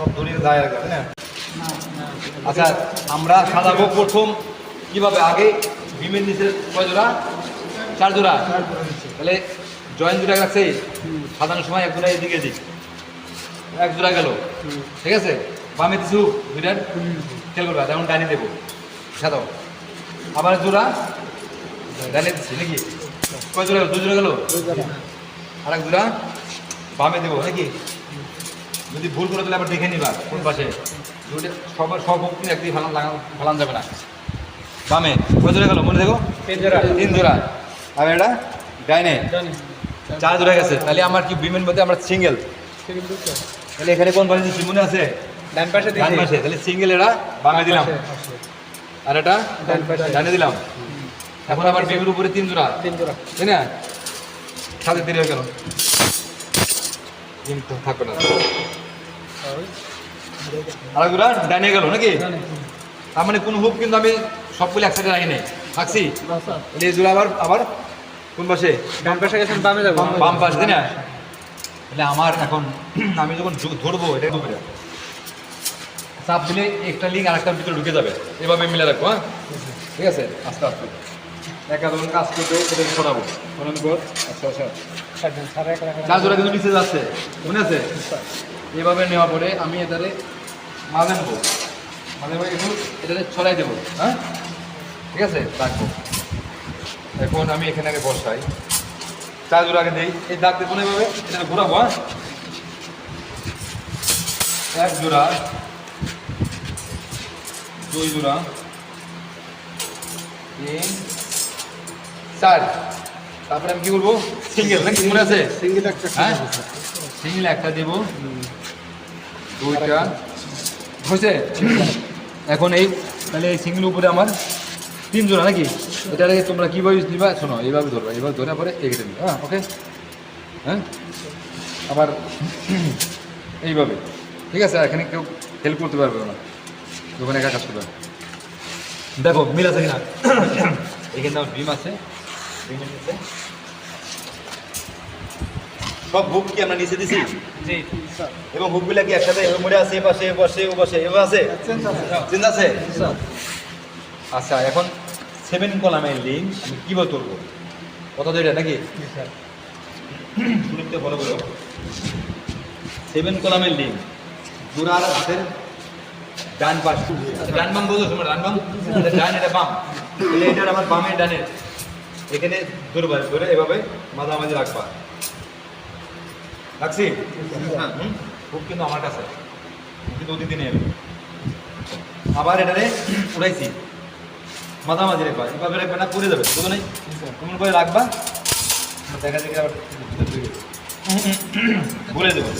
সব দড়ির গায়ে রাখবে না? আচ্ছা আমরা সাজাবো প্রথম কীভাবে? আগে বিমের নিচে কয় জোড়া? চার জোড়া? তাহলে জয়েন্ট জোড়া রাখছে। সাজানোর সময় এক জোড়া এদিকে দিক এক জোড়া গেল। ঠিক আছে? বামে কিছু দুইটার? খেয়াল করবা যেমন ডাইনে দেবো। সাজাও। আবার জোড়া? ডাইনে দিচ্ছি নাকি? কয় জোড়া গেল? দুই জোড়া গেল? আর এক জোড়া? বামে দেবো নাকি? যদি ভুল করে তাহলে আবার দেখে নিবা কোন পাশে। সব হোক কিন্তু একদিকে ফালান লাগানো ফালান যাবে না। বামে কয় জোড়া গেল? মনে দেখো? তিন জোড়া। তিন জোড়া। আর এটা? ডাইনে? চার জোড়া গেছে। তাহলে আমার কি বিমের মধ্যে আমরা সিঙ্গেল তাহলে এখানে কোন পাশে মনে আছে? ডান পাশে ডান পাশে। তাহলে সিঙ্গেল এটা বামে দিলাম। আর এটা? ডান পাশে। ডানে দিলাম। এখন আবার বিমের উপরে তিন জোড়া। তিন জোড়া। তাই না? সাথে দেরি হয়ে গেল। থাকবে না। আর এক জোড়া ডাইনে গেল নাকি? তার মানে কোন হুক কিন্তু আমি সবগুলো একসাথে রাখি নাই। রাখছি? আবার আবার? কোন পাশে? ডান পাশে গেছেন বামে যাব। বাম পাশ তাই না? তাহলে আমার এখন আমি যখন ধরবো এটা উপরে। চাপ দিলে একটা লিঙ্ক আর একটা ভিতরে ঢুকে যাবে। এভাবে মিলে রাখব হ্যাঁ? ঠিক আছে? আস্তে আস্তে। একা যখন কাজ করতে শোনান পর আচ্ছা আচ্ছা। চার জোড়া কিন্তু নিচে যাচ্ছে। মনে আছে? এভাবে নেওয়ার পরে আমি এটারে মাঝে নেব। মাঝে নেব একটু এটারে ছড়াই দেবো হ্যাঁ? ঠিক আছে? রাখব। এখন আমি এখানে আগে বসাই। চার জোড়া আগে দিই। এই দাগ দেবো না এভাবে? এটা ঘোরাবো হ্যাঁ? এক জোড়া দুই জোড়া তিন চার। তারপরে আমি কি করব? সিঙ্গেল নাকি? মনে আছে? সিঙ্গেল একটা হ্যাঁ? সিঙ্গেল একটা দেবো। দুইটা। হয়েছে? এখন এই, তাহলে এই সিঙ্গেল উপরে আমার তিন জোড়া নাকি? এটারে তোমরা কীভাবে নিবা? শোনো, এইভাবে ধরবা, এইভাবে ধরে পরে এগিয়ে নিবা হ্যাঁ ওকে? হ্যাঁ? আবার এইভাবে। ঠিক আছে এখানে কেউ হেল্প করতে পারবে না। দোকানে একা কাজ করবে দেখো, মিল আছে কিনা? এখানে আমার ডিম আছে। নিচে সব হুক কি আমরা নিচে দিছি? জি। এবং হুকগুলা কি একসাথে মরে আছে এ পাশে এ পাশে ও পাশে এভাবে আছে? চিন্তা আছে। আচ্ছা এখন সেভেন কলামের লিঙ্ক আমি কীভাবে তুলবো? কথা তো এটা নাকি শুনতে ফলো করো সেভেন কলামের লিঙ্ক জোড়ার হাতের ডান পাশ আচ্ছা, ডান বাম বলছো তোমার ডান বাম? এটা ডান এটা বাম? এটার আমার বামের ডানের। এখানে ধরবা ধরে এভাবে মাঝামাঝি রাখবা। রাখছি? হ্যাঁ খুব কিন্তু আমার কাছে। কিন্তু আমি। আবার এটারে উড়াইছি। মাঝামাঝি রাখবা এভাবে রাখবে না, পড়ে যাবে। বুঝো নাই? কেমন করে রাখবা? দেখা দেখে আবার বলে দেবো।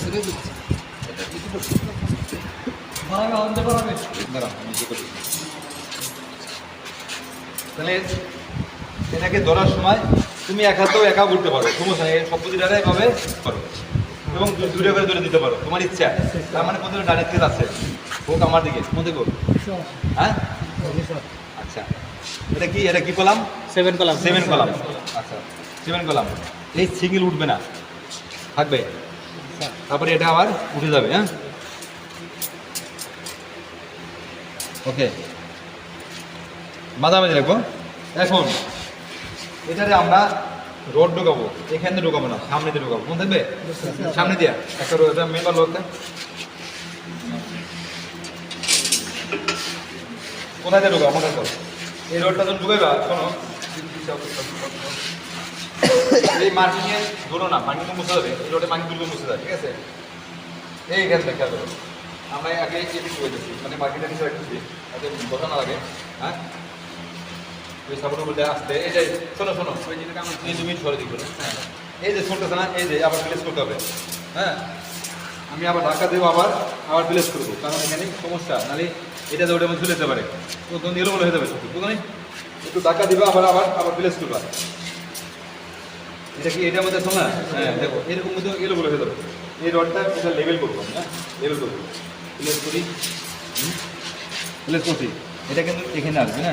করি। তাহলে এটাকে ধরার সময় তুমি এক হাতেও একা ঘুরতে পারো। সমস্যা নেই সব প্রতিটারে এভাবে করো। এবং দূরে করে দূরে দিতে পারো। তোমার ইচ্ছা। তার মানে প্রথমে ডানের তেল আছে হোক আমার দিকে। কোন দিকে হ্যাঁ? আচ্ছা। এটা কি এটা কি column? Seven column. Seven column. আচ্ছা। Seven column. এই সিঙ্গেল উঠবে না। থাকবে। তারপরে এটা আবার উঠে যাবে হ্যাঁ? ওকে। মাঝামাঝি রাখব। এখন এটারে আমরা রড ঢোকাবো, এখান দিয়ে ঢোকাবো না, সামনে দিয়ে ঢোকাবো। কোন থাকবে? সামনে দিয়া। একটা রোড এটা মেম্বার লোকটা কোথায় দিয়ে ঢোকাবো? মনে এই রোডটা যখন ঢুকাইবা, শোনো। এই মাটি নিয়ে ধরো না, মাটি তো মুছে যাবে এই রোডে মাটি তুলবে, মুছে যাবে ঠিক আছে? এই এখান থেকে আমরা আগে হয়ে যাচ্ছি মানে মাটিটা নিচে রাখতেছি যাতে বসানো লাগে হ্যাঁ? ওই সাপোর্ট বলতে আসতে। এই যে শোনো শোনো। ওই জিনিসটা আমার দুই মিনিট সরে দিকে হ্যাঁ। এই যে শুনতেছে না এই যে আবার প্লেস করতে হবে। হ্যাঁ? আমি আবার ধাক্কা দেবো আবার আবার প্লেস করব। কারণ এখানে সমস্যা নাহলে এটা যে ওটা চলে যেতে পারে। তো তখন এলো বলে হয়ে যাবে সত্যি। বুঝো নি? একটু ধাক্কা দিবা আবার আবার আবার প্লেস করবা। এটা কি এটার মধ্যে শোনা হ্যাঁ দেখো এরকম মধ্যে এলো বলে হয়ে যাবে। এই রডটা এটা লেভেল করব হ্যাঁ? লেভেল করব। প্লেস করি। প্লেস করছি। এটা কিন্তু এখানে আসবে না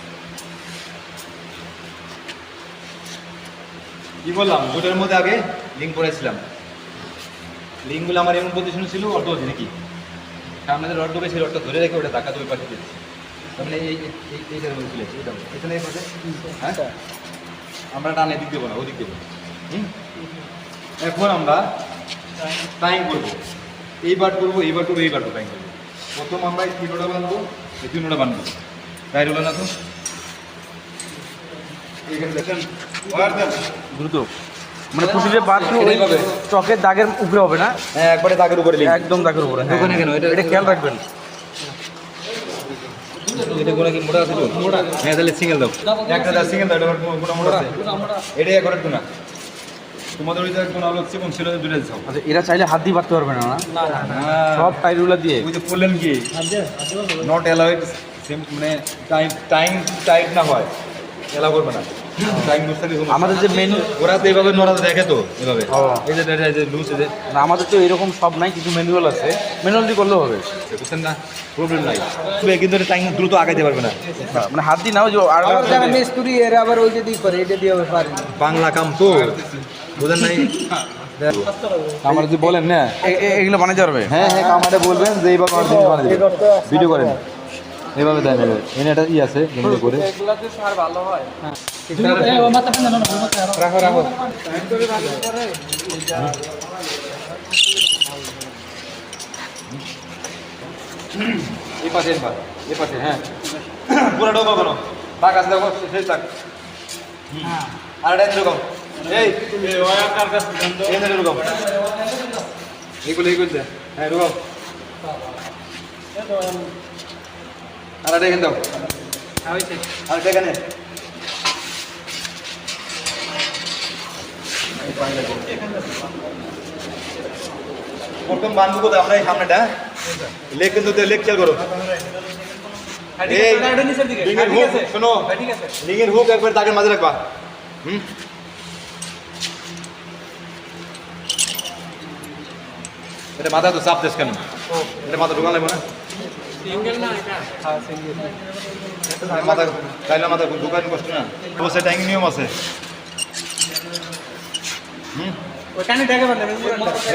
কি বললাম? দুটোর মধ্যে আগে লিঙ্ক করেছিলাম লিঙ্কগুলো আমার এমন পজিশন ছিল, অর্ধ নাকি? সামনে যে রড ঢুকেছে রডটা ধরে রেখে ওটা ধাক্কা দুই পাশে দিয়েছি। তার মানে এই এই- এই এইটার মধ্যে চলে এসেছে এখানে হ্যাঁ? আমরা টানে দিক দেবো না ওদিক দেবো এখন আমরা টাইম করব। এইবার করব এইবার করব এইবার করব টাইম করব। প্রথম আমরা এই তিনোটা বানবো এই তিনোটা বানবো তাই রোলা না তো। এখানে দেখেন দ্রুত। মানে বাদ এটাই পাবে। চকের দাগের উপরে হবে না? হ্যাঁ একবারে দাগের উপরে একদম দাগের উপরে হ্যাঁ। ওখানে কেন? এটা- এটা খেয়াল রাখবেন। এটা গোলা কি মোটা আছে তো? মোটা হ্যাঁ তাহলে সিঙ্গেল দাও। একটা দাও সিঙ্গেল দাও এটা মোটা মোটা আছে। এটাই একবার একটু না তোমাদের ওই কোনো চিকন ছিল দাও আচ্ছা এরা চাইলে হাত দিয়ে বাড়তে পারবে না না? হ্যাঁ। সব টাইরগুলো দিয়ে। ওই যে বললেন কি? নট অ্যালাউড মানে টাইম টাইম টাইট না হয় এলাও করবে না। আমাদের যে মেনু ওরা তো এইভাবে নড়াতে দেখে তো এভাবে। ও। এই যে এটা- এই যে লুজ এই যে আমাদের তো এরকম সব নাই কিছু ম্যানুয়াল আছে। ম্যানুয়াল দিয়ে করলেও হবে। বুঝছেন না? প্রবলেম নাই। তবে কিন্তু টাইম দ্রুত আগাইতে পারবে না। মানে হাত দিয়ে নাও যে আর আবার যারা মিস্ত্রি এরা আবার ওই যদি করে এটা দিয়ে হবে পারে। বাংলা কাম তো। বুঝেন নাই? আমার যদি বলেন না এগুলো বানাতে পারবে? হ্যাঁ হ্যাঁ কামারে বলবেন যে এইভাবে ভিডিও করেন। এইভাবে দেন এভাবে। এনে একটা ই আছে যেমন করে। রাখো রাখো। এই পাশে এবার এই পাশে হ্যাঁ। পুরো ডোবা করো। তাক আছে দেখো শেষ তাক আর এটা ঢুকাও। এই। ঢুকাও। এইগুলো এইগুলো দে। হ্যাঁ ঢুকাও। আর এটা এখানে দাও আর এটা এখানে। প্রথম বানবো কোথায় আমরা এই সামনেটা লেগ কিন্তু করো। এই রিংয়ের শোনো। রিংয়ের হুক একবার তাকের মাঝে রাখবা। হুম? এটা মাথা তো চাপ দেশ কেন? এটা মাথা ঢোকান লাগবে না? এটা? মাথা চাইলে মাথা ঢুকান কষ্ট না। অবশ্যই ট্যাঙ্ক নিয়ম আছে।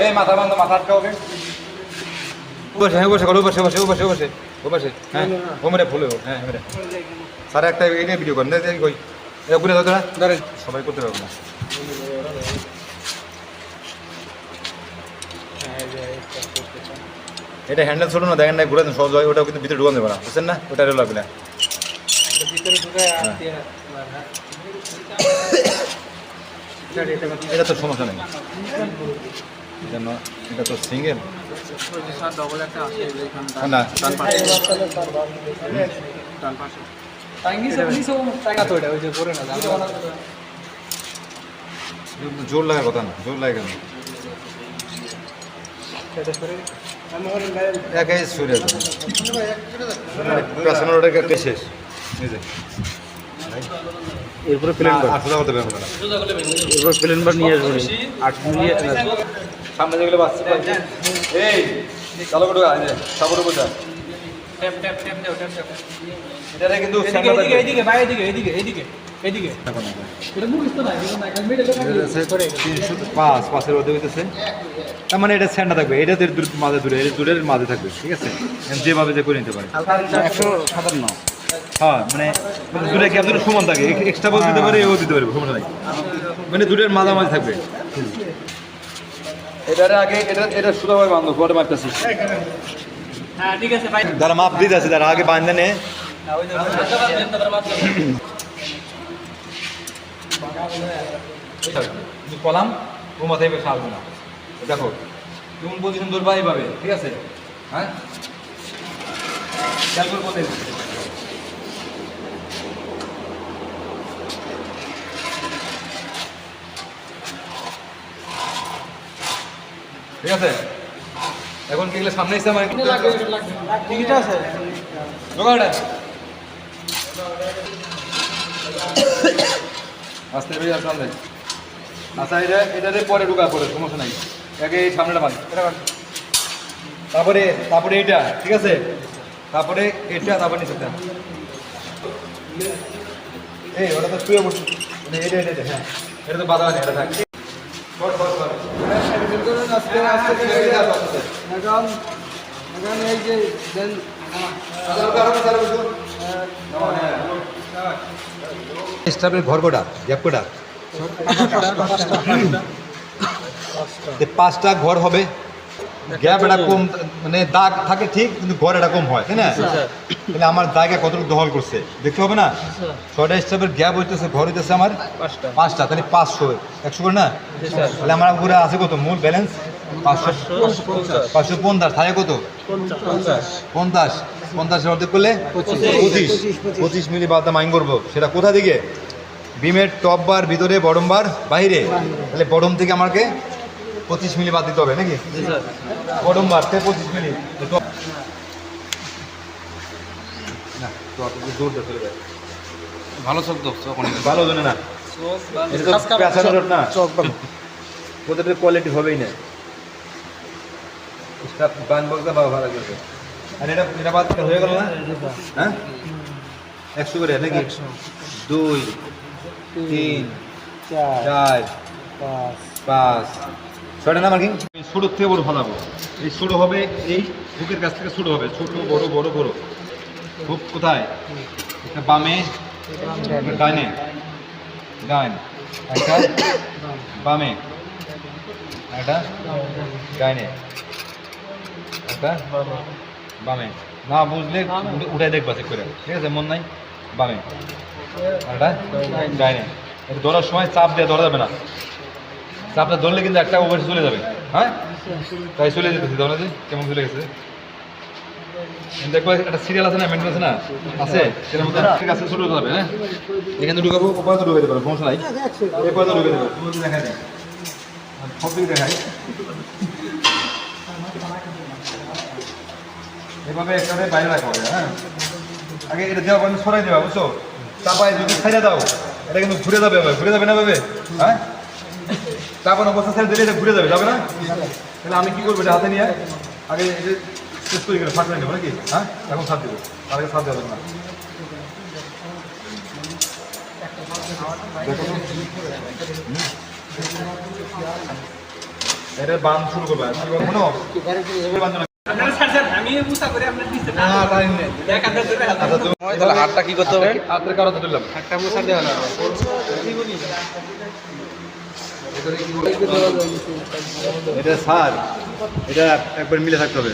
এই মাথা বান্ধ মাথা আটকাওকে বসে হ্যাঁ বসে করো বসে বসে বসে বসে ও বসে। হ্যাঁ ও মেরে ও হ্যাঁ মেরে। স্যার একটা এইটা ভিডিও করেন দেখি কই। এটা ঘুরে দাও তোরা। সবাই করতে পারব না। এটা হ্যান্ডেল ছোট না দেখেন না ঘুরে দেন সহজ হয় ওটা কিন্তু ভিতরে ঢুকান দেবে না। বুঝছেন না? ওটা রেল লাগবে না এটা তো সমস্যা নেই। এটা এটা তো সিঙ্গেল না জোর লাগার কথা না জোর লাগে কেন একাই সরে আছে। পেছনের ওটা একটা শেষ। এই যে। এরপরে প্লেন বার। এরপরে প্লেন বার নিয়ে আসবে আট মিলিয়ে সামনে যেগুলো বাচ্চা এই চালু করে ঢোকা, এই যে, সাপোর্ট উপর যা। এটাতে কিন্তু সামনে থাকবে। এটা আছে তিনশো পাঁচ, পাঁচের মধ্যে হইতেছে। তার মানে এটা স্যান্ডা থাকবে এটা দূর- মাঝে দূরে এটা দূরের মাঝে থাকবে ঠিক আছে যেভাবে যে করে নিতে পারে একশো সাতান্ন হ্যাঁ মানে মানে দূরে সমান থাকে এক্সট্রা বল দিতে পারে এও দিতে পারে সমস্যা নাই মানে দূরের মাঝামাঝি থাকবে এটার আগে এটা এটা সুদাভাবে বান্ধব পরে মাপতেছি যারা মাপ দিতে আছে তারা আগে বান্ধে নে কিন্তু কলাম ও মাথায় বেশ আসবে না। দেখো তুমি পজিশন ধরবা এইভাবে ঠিক আছে? হ্যাঁ? খেয়াল করে বলতে ঠিক আছে? এখন কি সামনে এসে আমার টিকিট আছে? আস্তে বেরিয়ে আসতে হবে আচ্ছা এটা এটাতে পরে ঢুকা পরে সমস্যা নাই। আগে এই সামনেটা বান এটা। তারপরে তারপরে এটা ঠিক আছে? তারপরে এটা তারপরে নিচেটা এই ওটা তো শুয়ে বসে এটা এটা এটা হ্যাঁ। এটা তো বাধা নেই এটা থাক। এখন এই যে দেন। স্টাফের ঘর কোটা গ্যাপ কোটা পাঁচটা। ঘর হবে। গ্যাপ এটা কম মানে দাগ থাকে ঠিক কিন্তু ঘর এটা কম হয় তাই না? তাহলে আমার জায়গা কতটুকু দখল করছে দেখতে হবে না? ছয়টা স্টাফের গ্যাপ হইতেছে ঘর হইতেছে আমার পাঁচটা। পাঁচটা তাহলে পাঁচশো একশো করে না? তাহলে আমার উপরে আছে কত? মূল ব্যালেন্স পাঁচশো। পাঁচশো পঞ্চাশ। থাকে কত? পঞ্চাশ। পঞ্চাশের অর্ধেক করলে পঁচিশ। পঁচিশ মিলি বাদ দাম আইন করব। সেটা কোথা থেকে? বিমের টপ বার ভিতরে বডম বার বাইরে তাহলে বডম থেকে আমাকে পঁচিশ মিলি বাদ দিতে হবে নাকি? বডম বার থেকে পঁচিশ মিলি। ভালো অনেক ভালো জন্য না। কোয়ালিটি হবেই না। বান করবে। আর এটা এটা বাদ হয়ে গেল না? হ্যাঁ? একশো করে নাকি দুই তিন চার পাঁচ। পাঁচ। ছয়টা নাম্বার কি? ছোটোর থেকে বড় ফলাবো। এই ছোটো হবে এই বুকের কাছ থেকে ছোটো হবে। ছোট বড় বড় বড়। বুক কোথায়? একটা বামে ডাইনে ডাইন একটা বামে। একটা ডাইনে একটা বামে। না, বুঝলে উঠে- দেখবা করে। ঠিক আছে, মন নাই? বামে। ডাইনে এটা ধরার সময় চাপ দিয়ে ধরা যাবে না। চাপটা ধরলে কিন্তু একটা ওভার চলে যাবে। হ্যাঁ? তাই চলে যেতেছি যে, কেমন চলে গেছে। দেখো, একটা সিরিয়াল আছে না মেন্টেন আছে না? আছে? সেটার মধ্যে ঠিক আছে, ছোট যাবে হ্যাঁ? এখানে ঢুকাবো, ওপারে তো দেবে সমস্যা নাই। এই তো ঢুকে দেবে তুমি এভাবে একসাথে বাইরে রাখা হবে হ্যাঁ? আগে এটা দেওয়া পর্যন্ত সরাই দেবা বুঝছ? চাপায় যদি ছাইড়া দাও, এটা কিন্তু ঘুরে যাবে ঘুরে যাবে না ভাবে হ্যাঁ? চাপানো অবস্থা ছেড়ে দিলে এটা ঘুরে যাবে যাবে না? তাহলে আমি কি করব এটা হাতে নিয়ে? আগে এটা শেষ করে গেলে ফাটলে নেব নাকি? হ্যাঁ? এখন সার দেবো তার আগে সার দেওয়া না। এটা বান শুরু করবে বান্ধব আচ্ছা, হাতটা কি করতে হবে? আপনার কারও দিলাম। এটা সার এটা একবার মিলে থাকতে হবে।